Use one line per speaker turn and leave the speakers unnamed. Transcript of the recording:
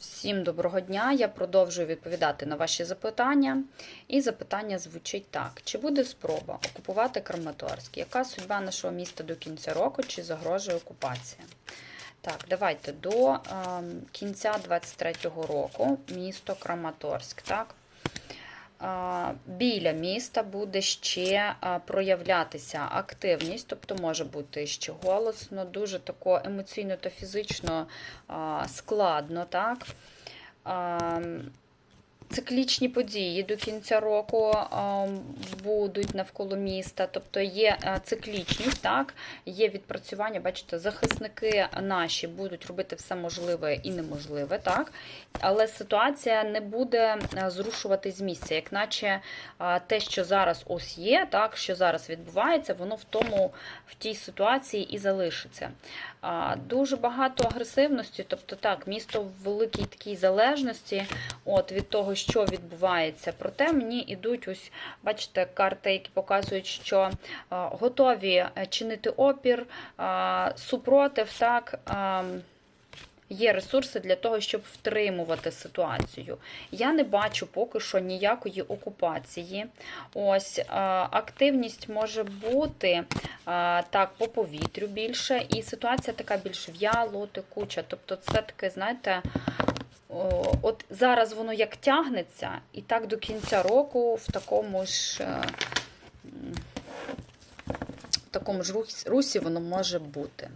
Всім доброго дня. Я продовжую відповідати на ваші запитання. І запитання звучить так: чи буде спроба окупувати Краматорськ? Яка судьба нашого міста до кінця року? Чи загрожує окупація? Так, давайте до е, кінця 23-го року місто Краматорськ. Так? Біля міста буде ще проявлятися активність, тобто може бути ще голосно, дуже тако емоційно та фізично складно. Так? Циклічні події до кінця року будуть навколо міста, тобто є циклічність, так, є відпрацювання, бачите, захисники наші будуть робити все можливе і неможливе, так, але ситуація не буде зрушувати з місця, як наче те, що зараз ось є, так, що зараз відбувається, воно в тому, в тій ситуації і залишиться. Дуже багато агресивності, тобто так, місто в великій такій залежності от, від того, що відбувається. Проте мені йдуть ось, бачите, карти, які показують, що а, готові е, чинити опір, а, супротив, так. Є ресурси для того, щоб втримувати ситуацію. Я не бачу поки що ніякої окупації. Ось активність може бути так по повітрю більше, і ситуація така більш в'яло, текуча. Тобто, це таке, знаєте, от зараз воно як тягнеться, і так до кінця року в такому ж. е, в такому ж русі- воно може бути.